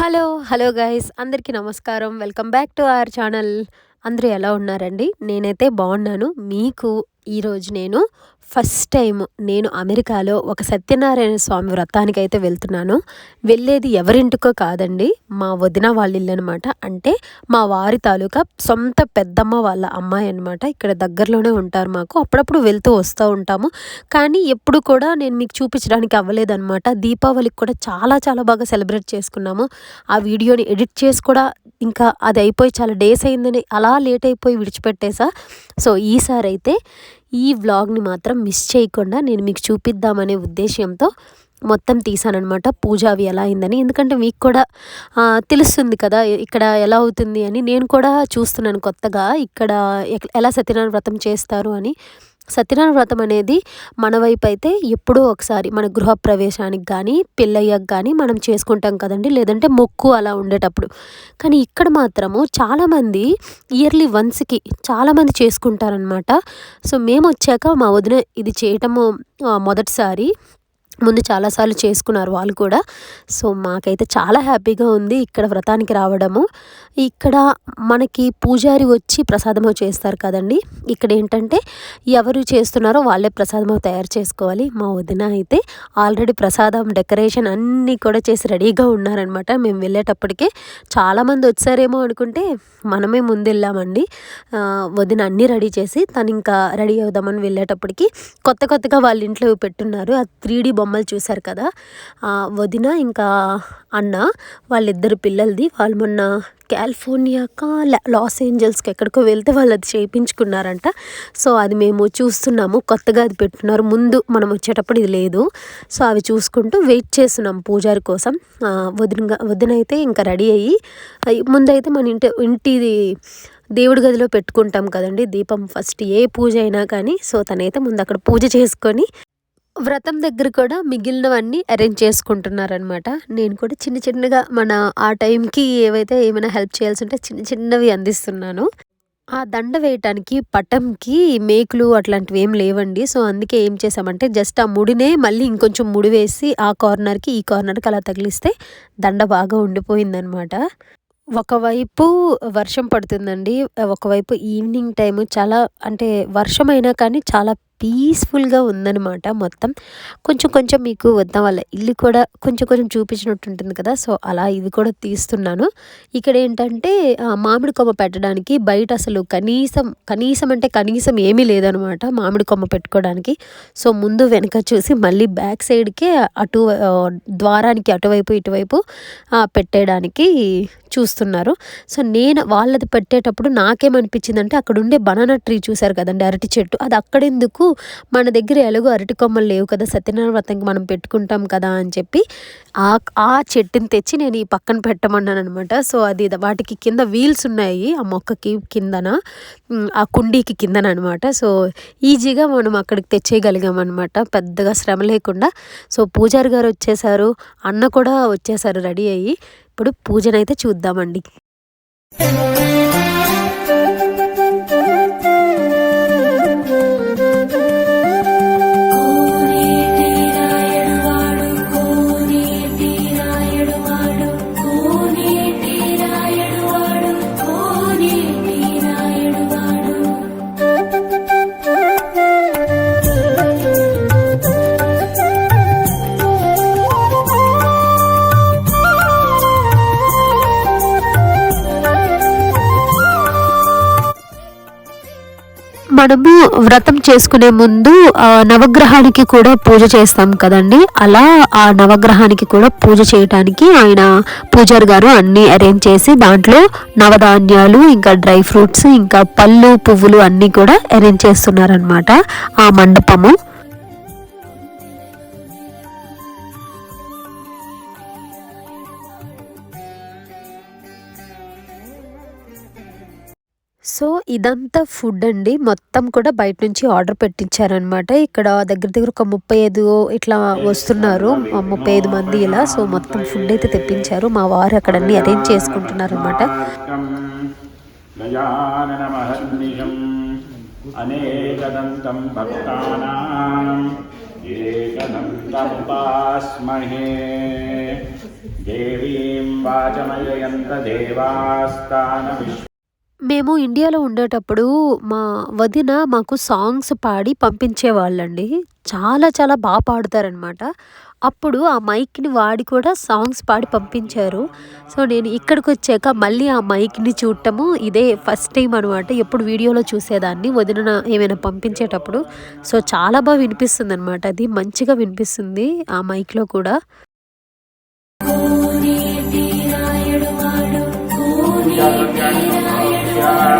Hello hello guys అందరికీ నమస్కారం. Welcome back to our channel. అందరూ ఎలా ఉన్నారండి? నేనైతే బాగున్నాను. మీకు ఈరోజు నేను ఫస్ట్ టైం నేను అమెరికాలో ఒక సత్యనారాయణ స్వామి వ్రతానికి అయితే వెళ్తున్నాను. వెళ్ళేది ఎవరింటికో కాదండి మా వదిన వాళ్ళ ఇల్లు అనమాట అంటే మా వారి తాలూకా సొంత పెద్దమ్మ వాళ్ళ అమ్మాయి అనమాట ఇక్కడ దగ్గరలోనే ఉంటారు మాకు. అప్పుడప్పుడు వెళ్తూ వస్తూ ఉంటాము. కానీ ఎప్పుడు కూడా నేను మీకు చూపించడానికి అవ్వలేదన్నమాట. దీపావళికి కూడా చాలా చాలా బాగా సెలబ్రేట్ చేసుకున్నాము. ఆ వీడియోని ఎడిట్ చేసి కూడా ఇంకా అది అయిపోయి చాలా డేస్ అయిందని అలా లేట్ అయిపోయి విడిచిపెట్టేసా. సో ఈసారి అయితే ఈ వ్లాగ్ని మాత్రం మిస్ చేయకుండా నేను మీకు చూపిద్దామనే ఉద్దేశంతో మొత్తం తీసానమాట పూజ అవి ఎలా అయిందని. ఎందుకంటే మీకు కూడా తెలుస్తుంది కదా ఇక్కడ ఎలా అవుతుంది అని. నేను కూడా చూస్తున్నాను కొత్తగా ఇక్కడ ఎలా సత్యనారాయణ వ్రతం చేస్తారు అని. సత్యనారాయణ వ్రతం అనేది మన వైపు అయితే ఎప్పుడో ఒకసారి మన గృహప్రవేశానికి కానీ పెళ్ళయ్యాక కానీ మనం చేసుకుంటాం కదండి. లేదంటే మొక్కు అలా ఉండేటప్పుడు. కానీ ఇక్కడ మాత్రము చాలామంది ఇయర్లీ వన్స్కి చాలామంది చేసుకుంటారనమాట సో మేము వచ్చాక మా వదిన ఇది చేయటము మొదటిసారి. ముందు చాలాసార్లు చేసుకున్నారు వాళ్ళు కూడా. సో మాకైతే చాలా హ్యాపీగా ఉంది ఇక్కడ వ్రతానికి రావడము. ఇక్కడ మనకి పూజారి వచ్చి ప్రసాదము చేస్తారు కదండి. ఇక్కడ ఏంటంటే ఎవరు చేస్తున్నారో వాళ్ళే ప్రసాదము తయారు చేసుకోవాలి. మా వదిన అయితే ఆల్రెడీ ప్రసాదం డెకరేషన్ అన్నీ కూడా చేసి రెడీగా ఉన్నారనమాట మేము వెళ్ళేటప్పటికే చాలామంది వచ్చారేమో అనుకుంటే మనమే ముందు వెళ్ళామండి వదిన అన్నీ రెడీ చేసి తను ఇంకా రెడీ అవుదామని వెళ్ళేటప్పటికి కొత్త కొత్తగా వాళ్ళ ఇంట్లో పెట్టున్నారు. ఆ త్రీ బొమ్మ బొమ్మలు చూశారు కదా? వదిన ఇంకా అన్న వాళ్ళిద్దరు పిల్లలది. వాళ్ళు మొన్న కాలిఫోర్నియాక లా- లాస్ ఏంజల్స్కి ఎక్కడికో వెళ్తే వాళ్ళు అది చేయించుకున్నారంట. సో అది మేము చూస్తున్నాము. కొత్తగా అది పెట్టున్నారు. ముందు మనం వచ్చేటప్పుడు ఇది లేదు. సో అవి చూసుకుంటూ వెయిట్ చేస్తున్నాం పూజారి కోసం. వదినగా వదిన అయితే ఇంకా రెడీ అయ్యి ముందైతే మన ఇంటి ఇంటిది దేవుడి గదిలో పెట్టుకుంటాం కదండి. దీపం ఫస్ట్ ఏ పూజ అయినా కానీ సో తనైతే ముందు అక్కడ పూజ చేసుకొని వ్రతం దగ్గర కూడా మిగిలినవన్నీ అరేంజ్ చేసుకుంటున్నారనమాట నేను కూడా చిన్న చిన్నగా మన ఆ టైంకి ఏవైతే ఏమైనా హెల్ప్ చేయాల్సి ఉంటే చిన్న చిన్నవి అందిస్తున్నాను. ఆ దండ వేయటానికి పటంకి మేకులు అట్లాంటివి ఏం లేవండి. సో అందుకే ఏం చేసామంటే జస్ట్ ఆ ముడినే మళ్ళీ ఇంకొంచెం ముడి వేసి ఆ కార్నర్కి ఈ కార్నర్కి అలా తగిలిస్తే దండ బాగా ఉండిపోయిందనమాట ఒకవైపు వర్షం పడుతుందండి. ఒకవైపు ఈవినింగ్ టైం చాలా అంటే వర్షం అయినా కానీ చాలా పీస్ఫుల్గా ఉందన్నమాట మొత్తం. కొంచెం కొంచెం మీకు వద్దాం వాళ్ళ ఇల్లు కూడా కొంచెం కొంచెం చూపించినట్టు ఉంటుంది కదా సో అలా ఇది కూడా తీస్తున్నాను. ఇక్కడ ఏంటంటే మామిడి కొమ్మ పెట్టడానికి బయట అసలు కనీసం కనీసం అంటే కనీసం ఏమీ లేదనమాట మామిడి కొమ్మ పెట్టుకోవడానికి. సో ముందు వెనక చూసి మళ్ళీ బ్యాక్ సైడ్కే అటు ద్వారానికి అటువైపు ఇటువైపు పెట్టేయడానికి చూస్తున్నారు. సో నేను వాళ్ళది పెట్టేటప్పుడు నాకేమనిపించిందంటే అక్కడ ఉండే బనానా ట్రీ చూశారు కదండి అరటి చెట్టు. అది అక్కడెందుకు మన దగ్గర ఎలాగో అరటి కొమ్మలు లేవు కదా సత్యనారాయణ వ్రతంకి మనం పెట్టుకుంటాం కదా అని చెప్పి ఆ ఆ చెట్టుని తెచ్చి నేను ఈ పక్కన పెట్టమన్నాను అనమాట సో అది వాటికి కింద వీల్స్ ఉన్నాయి ఆ మొక్కకి కిందన ఆ కుండీకి కిందన అనమాట సో ఈజీగా మనం అక్కడికి తెచ్చేయగలిగాం అనమాట పెద్దగా శ్రమ లేకుండా. సో పూజారి గారు వచ్చేసారు అన్న కూడా వచ్చేసారు రెడీ అయ్యి. ఇప్పుడు పూజనైతే చూద్దామండి. మనము వ్రతం చేసుకునే ముందు నవగ్రహానికి కూడా పూజ చేస్తాం కదండి. అలా ఆ నవగ్రహానికి కూడా పూజ చేయటానికి ఆయన పూజారి గారు అన్నీ అరేంజ్ చేసి దాంట్లో నవధాన్యాలు ఇంకా డ్రై ఫ్రూట్స్ ఇంకా పళ్ళు పువ్వులు అన్నీ కూడా అరేంజ్ చేస్తున్నారనమాట ఆ మండపము. సో ఇదంతా ఫుడ్ అండి. మొత్తం కూడా బయట నుంచి ఆర్డర్ పెట్టించారనమాట. ఇక్కడ దగ్గర దగ్గర ఒక ముప్పై ఐదు ఇట్లా వస్తున్నారు. ముప్పై ఐదు మంది ఇలా. సో మొత్తం ఫుడ్ అయితే తెప్పించారు. మా వారు అక్కడ అన్ని అరేంజ్ చేసుకుంటున్నారు అనమాట దేవీం వాచమయంత దేవాస్థాన మేము ఇండియాలో ఉండేటప్పుడు మా వదిన మాకు సాంగ్స్ పాడి పంపించేవాళ్ళండి. చాలా చాలా బాగా పాడుతారనమాట. అప్పుడు ఆ మైక్ని వాడి కూడా సాంగ్స్ పాడి పంపించారు. సో నేను ఇక్కడికి వచ్చాక మళ్ళీ ఆ మైక్ని చూడటము ఇదే ఫస్ట్ టైం అనమాట. ఎప్పుడు వీడియోలో చూసేదాన్ని వదిన ఏమైనా పంపించేటప్పుడు. సో చాలా బాగా వినిపిస్తుంది అనమాట అది మంచిగా వినిపిస్తుంది ఆ మైక్లో కూడా. Lord.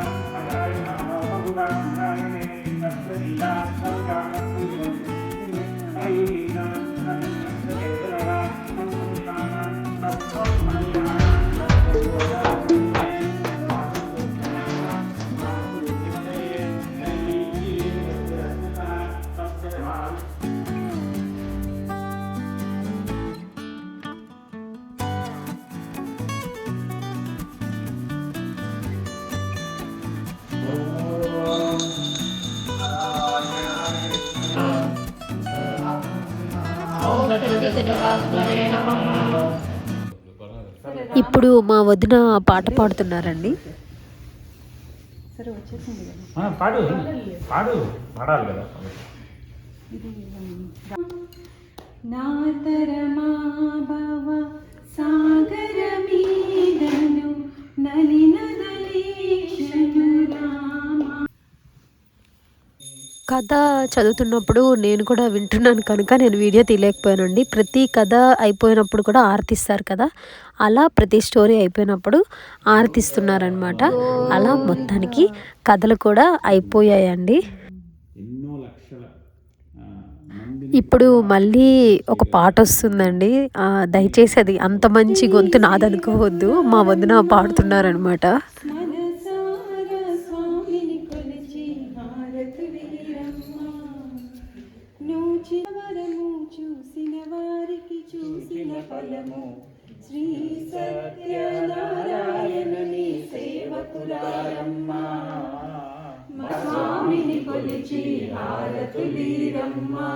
ఇప్పుడు మా వదిన పాట పాడుతున్నారండి. ఆ, పాడు. పాడు. పాడాలి కదా. నాతరమా భవ సాగరమీదను నలినదలీక్షను రామ కథ చదువుతున్నప్పుడు నేను కూడా వింటున్నాను కనుక నేను వీడియో తీయలేకపోయానండి. ప్రతి కథ అయిపోయినప్పుడు కూడా ఆర్తిస్తారు కదా? అలా ప్రతి స్టోరీ అయిపోయినప్పుడు ఆర్తిస్తున్నారనమాట అలా మొత్తానికి కథలు కూడా అయిపోయాయండి. ఇప్పుడు మళ్ళీ ఒక పాట వస్తుందండి. దయచేసి అది అంత మంచి గొంతు నాదనుకోవద్దు. మా వదిన పాడుతున్నారనమాట సత్యనారాయణని సేవకులారమ్మా. స్వామిని కొలిచి హారతులీరమ్మా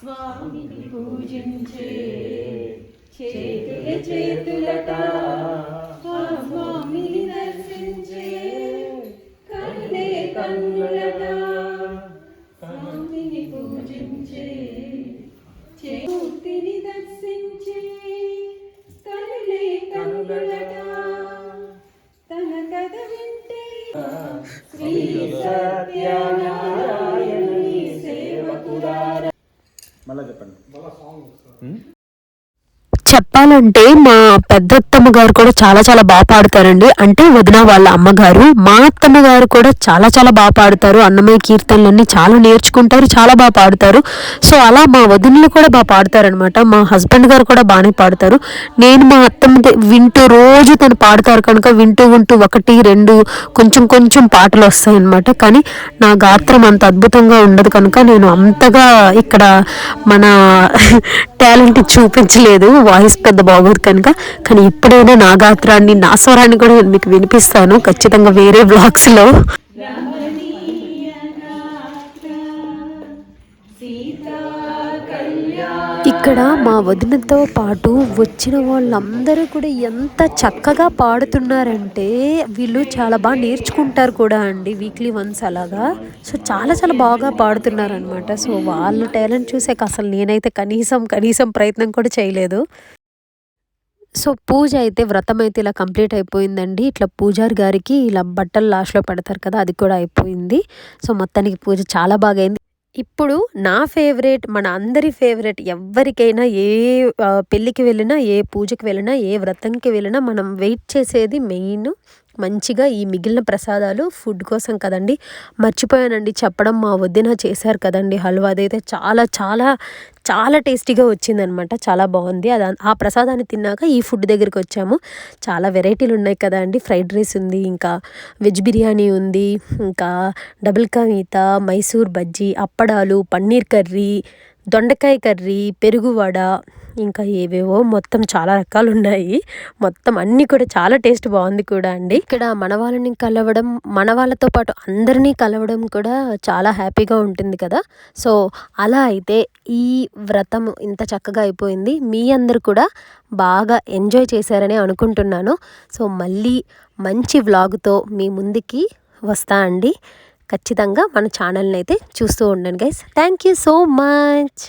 స్వామిని పూజించే చేతుల చేతులట. స్వామిని దర్శించే కన్నే కన్నులట. స్వామిని పూజించే చేతిని దర్శించే చెప్పాలంటే మా పెద్దత్తమ్మ గారు కూడా చాలా చాలా బాగా పాడతారండి. అంటే వదిన వాళ్ళ అమ్మగారు మా అత్తమ్మ గారు కూడా చాలా చాలా బాగా పాడతారు. అన్నమయ్య కీర్తనలన్నీ చాలా నేర్చుకుంటారు చాలా బాగా పాడతారు. సో అలా మా వదినలు కూడా బాగా పాడతారనమాట మా హస్బెండ్ గారు కూడా బాగానే పాడతారు. నేను మా అత్తమ్మ వింటూ రోజు తను పాడతారు కనుక వింటూ ఉంటూ ఒకటి రెండు కొంచెం కొంచెం పాటలు వస్తాయి అనమాట కానీ నా గాత్రం అంత అద్భుతంగా ఉండదు కనుక నేను అంతగా ఇక్కడ మన టాలెంట్ చూపించలేదు. వాయిస్ పెద్ద బాగోదు కనుక కానీ ఇప్పుడైనా నా గాత్రాన్ని నా స్వరాన్ని కూడా నేను మీకు వినిపిస్తాను. ఖచ్చితంగా వేరే బ్లాగ్స్లో. ఇక్కడ మా వదినతో పాటు వచ్చిన వాళ్ళందరూ కూడా ఎంత చక్కగా పాడుతున్నారంటే వీళ్ళు చాలా బాగా నేర్చుకుంటారు కూడా అండి వీక్లీ వన్స్ అలాగా. సో చాలా చాలా బాగా పాడుతున్నారనమాట సో వాళ్ళ టాలెంట్ చూసాక అసలు నేనైతే కనీసం కనీసం ప్రయత్నం కూడా చేయలేదు. సో పూజ అయితే వ్రతం అయితే ఇలా కంప్లీట్ అయిపోయిందండి. ఇట్లా పూజారి గారికి ఇలా బట్టలు లాస్ట్లో పెడతారు కదా అది కూడా అయిపోయింది. సో మొత్తానికి పూజ చాలా బాగా అయింది ఇప్పుడు నా ఫేవరెట్ మన అందరి ఫేవరెట్ ఎవరికైనా ఏ పెళ్ళికి వెళ్ళినా ఏ పూజకి వెళ్ళినా ఏ వ్రతంకి వెళ్ళినా మనం వెయిట్ చేసేది మెయిన్ మంచిగా ఈ మిగిలిన ప్రసాదాలు ఫుడ్ కోసం కదండి. మర్చిపోయానండి చెప్పడం మా వదిన చేశారు కదండి హల్వా. అదైతే చాలా చాలా చాలా టేస్టీగా వచ్చిందనమాట. చాలా బాగుంది. అది ఆ ప్రసాదాన్ని తిన్నాక ఈ ఫుడ్ దగ్గరికి వచ్చాము. చాలా వెరైటీలు ఉన్నాయి కదా అండి. ఫ్రైడ్ రైస్ ఉంది ఇంకా వెజ్ బిర్యానీ ఉంది ఇంకా డబుల్ కా మీతా మైసూర్ బజ్జీ అప్పడాలు పన్నీర్ కర్రీ దొండకాయ కర్రీ పెరుగు వడ ఇంకా ఏవేవో మొత్తం చాలా రకాలు ఉన్నాయి మొత్తం అన్నీ కూడా చాలా టేస్ట్ బాగుంది కూడా అండి. ఇక్కడ మన వాళ్ళని కలవడం మన వాళ్ళతో పాటు అందరినీ కలవడం కూడా చాలా హ్యాపీగా ఉంటుంది కదా. సో అలా అయితే ఈ వ్రతం ఇంత చక్కగా అయిపోయింది. మీ అందరు కూడా బాగా ఎంజాయ్ చేశారని అనుకుంటున్నాను. సో మళ్ళీ మంచి వ్లాగ్తో మీ ముందుకి వస్తా అండి. ఖచ్చితంగా మన ఛానల్ని అయితే చూస్తూ ఉండండి guys thank you so much